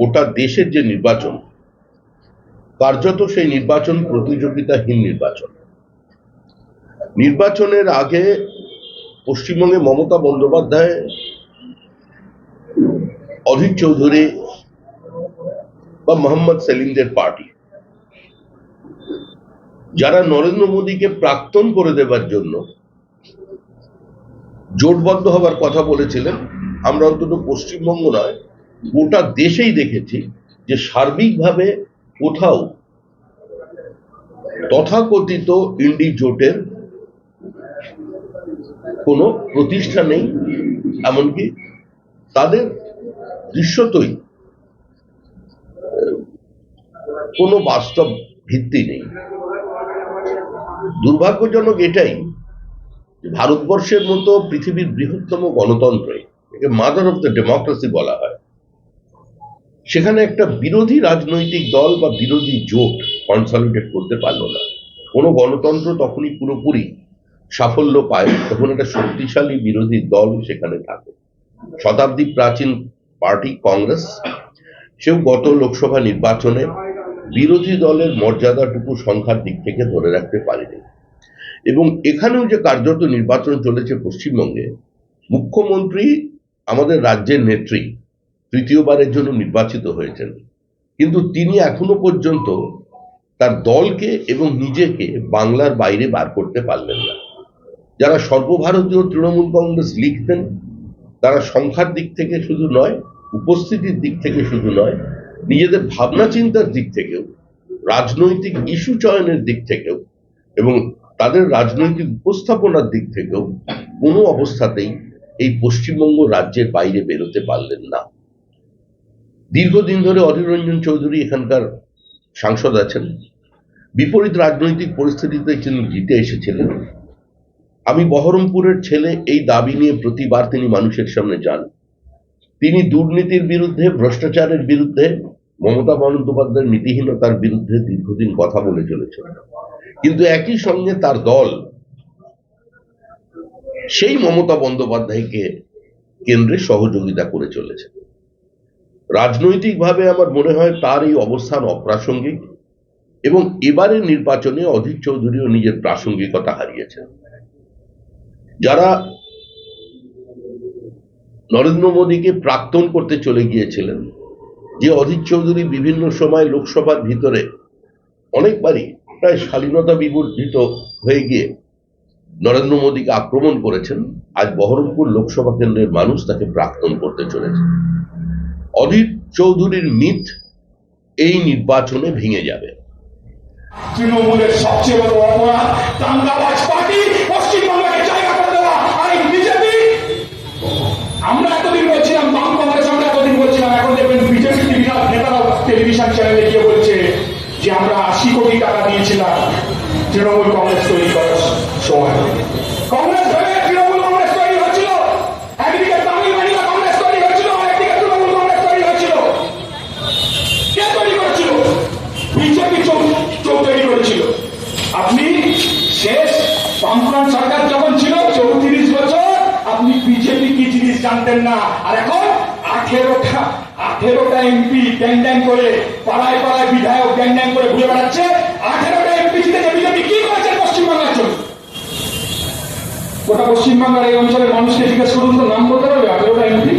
গোটা দেশের যে নির্বাচন, কার্যত সেই নির্বাচন প্রতিযোগিতাহীন নির্বাচন। নির্বাচনের আগে পশ্চিমবঙ্গে মমতা বন্দ্যোপাধ্যায়, অধীর চৌধুরী বা মোহাম্মদ সেলিমদের পার্টি। যারা নরেন্দ্র মোদীকে প্রাক্তন করে দেবার জন্য জোটবদ্ধ হবার কথা বলেছিলেন, আমরা অন্তত পশ্চিমবঙ্গ নয় গোটা দেশেই দেখেছি যে সার্বিকভাবে কোথাও তথাকথিত ইন্ডি জোটের কোনো প্রতিষ্ঠা নেই, এমনকি তাদের দৃশ্যতই কোনো বাস্তব ভিত্তি নেই। দুর্ভাগ্যজনক এটাই ভারতবর্ষের মতো পৃথিবীর বৃহত্তম গণতন্ত্রে একে মাদার অফ দ্য ডেমোক্রেসি বলা হয়। সেখানে একটা বিরোধী রাজনৈতিক দল বা বিরোধী জোট কনসলিডেট করতে পারল না। কোনো গণতন্ত্র তখনই পুরোপুরি সাফল্য পায় তখন একটা শক্তিশালী বিরোধী দল সেখানে থাকে। শতাব্দী প্রাচীন পার্টি কংগ্রেস, সেও গত লোকসভা নির্বাচনে বিরোধী দলের মর্যাদাটুকু সংখ্যার দিক থেকে ধরে রাখতে পারেনি। এবং এখানেও যে কার্যত নির্বাচন চলেছে পশ্চিমবঙ্গে, মুখ্যমন্ত্রী আমাদের রাজ্যের নেত্রী তৃতীয়বারের জন্য নির্বাচিত হয়েছেন। কিন্তু তিনি এখনও পর্যন্ত তার দলকে এবং নিজেকে বাংলার বাইরে বার করতে পারলেন না। যারা সর্বভারতীয় তৃণমূল কংগ্রেস লিখতেন, তারা সংখ্যার দিক থেকে শুধু নয়, উপস্থিতির দিক থেকে শুধু নয়, নিজেদের ভাবনা চিন্তার দিক থেকেও, রাজনৈতিক ইস্যু চয়নের দিক থেকেও এবং তাদের রাজনৈতিক উপস্থাপনার দিক থেকেও কোনো অবস্থাতেই এই পশ্চিমবঙ্গ রাজ্যের বাইরে বেরোতে পারলেন না। দীর্ঘদিন ধরে অধীর রঞ্জন চৌধুরী এখানকার সাংসদ আছেন। বিপরীত রাজনৈতিক পরিস্থিতিতে তিনি জিতে এসেছিলেন। আমি বহরমপুরের ছেলে এই দাবি নিয়ে প্রতিবার তিনি মানুষের সামনে যান। তিনি দুর্নীতির বিরুদ্ধে, ভ্রষ্টাচারের বিরুদ্ধে, মমতা বন্দ্যোপাধ্যায়ের নীতিহীনতার বিরুদ্ধে দীর্ঘদিন কথা বলে চলেছেন। কিন্তু একই সঙ্গে তার দল সেই মমতা বন্দ্যোপাধ্যায়কে কেন্দ্রে সহযোগিতা করে চলেছে। রাজনৈতিকভাবে আমার মনে হয় তার এই অবস্থান অপ্রাসঙ্গিক এবং এবারের নির্বাচনে অধীর চৌধুরীও নিজের প্রাসঙ্গিকতা হারিয়েছেন। যারা নরেন্দ্র মোদীকে প্রাক্তন করতে চলে গিয়েছিলেন, যে অধীর চৌধুরী বিভিন্ন সময় লোকসভার ভিতরে অনেকবারই প্রায় শালীনতা বিবর্জিত হয়ে গিয়ে নরেন্দ্র মোদীকে আক্রমণ করেছেন, আজ বহরমপুর লোকসভা কেন্দ্রের মানুষ তাকে প্রাক্তন করতে চলেছে। অধীর চৌধুরীর মিথ এই নির্বাচনে ভেঙে যাবে। তৃণমূলের সবচেয়ে বড় অপরাধ দাঙ্গাবাজ পার্টি পশ্চিমবঙ্গকে জায়গা করে দেওয়া আর এই বিজেপি আমরা এতদিন বলছিলাম বাম কংগ্রেস আমরা এতদিন বলছিলাম এখন দেখবেন বিজেপি নেতারাও টেলিভিশন চ্যানেলে গিয়ে বলছে যে আমরা আশি কোটি টাকা দিয়েছিলাম তৃণমূল কংগ্রেস তৈরি করার সময় কংগ্রেস ভেবে তৃণমূল কংগ্রেস তৈরি হচ্ছিল একদিকে তামিলনাড়ুতে কংগ্রেস তৈরি হচ্ছিল আর একদিকে তৃণমূল কংগ্রেস তৈরি হচ্ছিল কে তৈরি করেছিল বিজেপি চোখ চোখ তৈরি করেছিল আপনি শেষ বামফ্রন্ট সরকার যখন ছিল চৌত্রিশ বছর আপনি বিজেপি কি জিনিস জানতেন না। আর এখন আঠেরোটা আঠেরোটা এমপি ড্যাং ড্যাং করে, পাড়ায় পাড়ায় বিধায়ক ড্যাং ড্যাং করে ঘুরে বেড়াচ্ছে। আঠেরোটা এমপি জিতেছে বিজেপি কি করেছে পশ্চিমবাংলার জন্য? গোটা পশ্চিমবাংলার এই অঞ্চলের মানুষকে জিজ্ঞেস করুন তো, নাম বলতে পারবে আঠেরোটা এমপি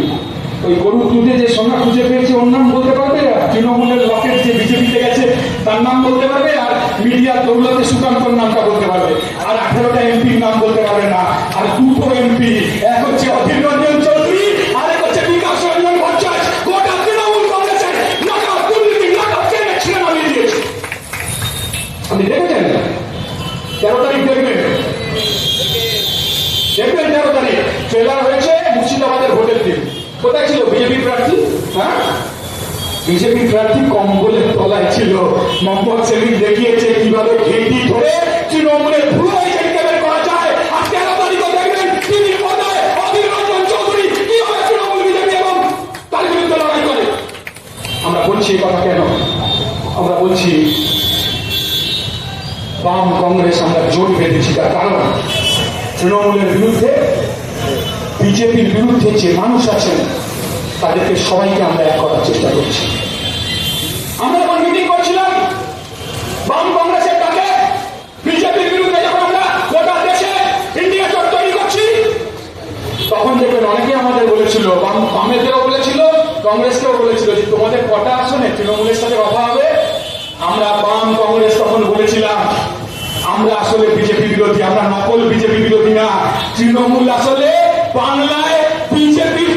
ওই গরুর দুধে যে সোনা খুঁজে পেয়েছে, ওর নাম বলতে পারবে? আর তৃণমূলের লকেট যে বিজেপিতে গেছে, তার নাম বলতে পারবে? আর মিডিয়ার দৌলতে সুকান্তর নামটা বলতে পারবে? আর আঠেরোটা এমপির নাম বলতে পারবে না। আর দুটো এমপি এক ট্রেলার হয়েছে মুর্শিদাবাদের ভোটের দিন কোথায় ছিল? বিজেপি প্রার্থী? হ্যাঁ? বিজেপি প্রার্থী কম্বলের তলায় ছিল। মোহাম্মদ সেলিম দেখিয়েছে কীভাবে ঘেঁটি ধরে তৃণমূলের ভুলো আমরা বলছি কথা কেন? আমরা বলছি বাম কংগ্রেস আমরা জোট বেঁধেছি, তার কারণ তৃণমূলের বিরুদ্ধে বিজেপির বিরুদ্ধে যে মানুষ আছেন, তাদেরকে সবাইকে আমরা এক করার চেষ্টা করছি। আমরা যখন মিটিং করছিলাম, বাম কংগ্রেসের বিজেপির বিরুদ্ধে যখন আমরা গোটা দেশে ইন্ডিয়া তৈরি করছি, তখন দেখবেন অনেকে আমাদের বলেছিল, বাম বামেদেরও বলেছিল, কংগ্রেসকেও বলেছিল যে তোমাদের কটা আসনে তৃণমূলের সাথে কথা হবে। আমরা বাম কংগ্রেস তখন বলেছিলাম, আমরা আসলে বিজেপি বিরোধী, আমরা নকল বিজেপি বিরোধী না, তৃণমূল আসলে বাংলায় বিজেপির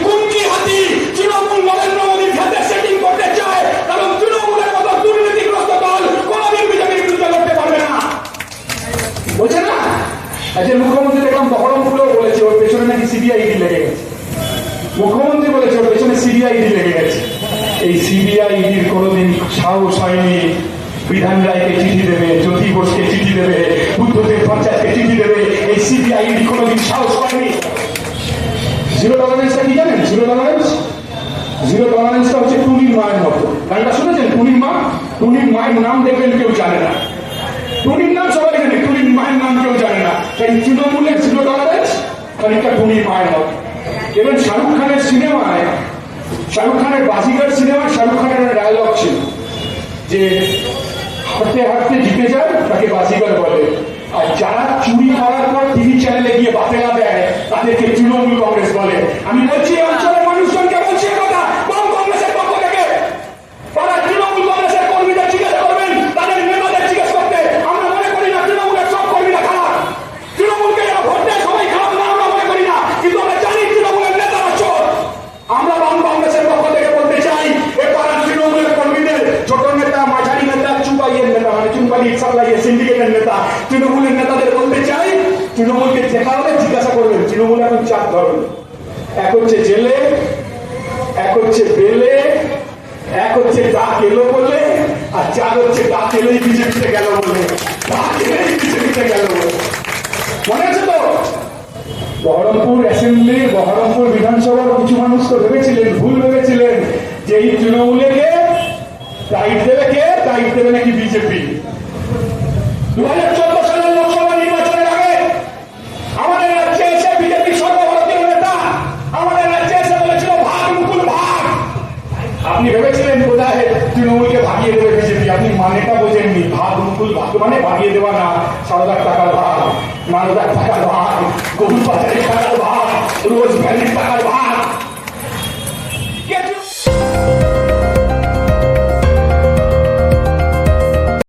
গেছে। এই সিবিআইডির কোনোদিন সাহস হয়নি। বিধান রায়কে চিঠি দেবে, জ্যোতি ঘোষকে চিঠি দেবে, বুদ্ধদেব পঞ্চায়েতকে চিঠি দেবে, এই সিবিআইডি কোনোদিন সাহস হয়নি জিরো টলারেন্সটা কি জানেন? জিরো টলারেন্স জিরো টলারেন্সটা হচ্ছে টুনির মায়ের মতো। গানটা শুনেছেন? টুনির মা টুনির মায়ের নাম দেখবেন কেউ জানে না। টুনির নাম সবাই জানে টুনির মায়ের নাম কেউ জানে না। তাই তৃণমূলের জিরো টলারেন্স খানিকটা টুনির মায়ের মতো এবং শাহরুখ খানের সিনেমায়, শাহরুখ খানের বাজিগার সিনেমায় শাহরুখ খানের ডায়লগ ছিল যে হাঁটতে হাঁটতে জিতে যায়, তাকে বাজিগার বলে। আর যারা চুরি করার পর টিভি চ্যানেলে গিয়ে বাতেলা দেয়, তাদেরকে তৃণমূল বলে। আমি বলছি অঞ্চলের মানুষজনকে বলছি তৃণমূলের ছোট নেতা, মাঝারি নেতা মানে সিন্ডিকেটের নেতা নেতাদের বলতে চাই, তৃণমূলকে দেখা হলে জিজ্ঞাসা করবেন, তৃণমূল এখন চার ধরনের। এক হচ্ছে জেলে, এক হচ্ছে বেলে, এক হচ্ছে ডাক এলো বলে, আর চার হচ্ছে ডাক এলেই বিজেপিতে গেল বলে। ডাক বিজেপিতে গেল বলে। মনে আছে তো? বহরমপুর অ্যাসেম্বলি, বহরমপুর বিধানসভার কিছু মানুষ তো ভেবেছিলেন, ভুল ভেবেছিলেন যে এই তৃণমূলেকে টাইট দেবে কে টাইট দেবে নাকি বিজেপি? দু মুকুল ভাগ মানে ভাগিয়ে দেওয়া না সারদার টাকার ভাগ মানদার টাকার ভাগ গরু পাচারের টাকার ভাগ, রোজ ভ্যালির টাকার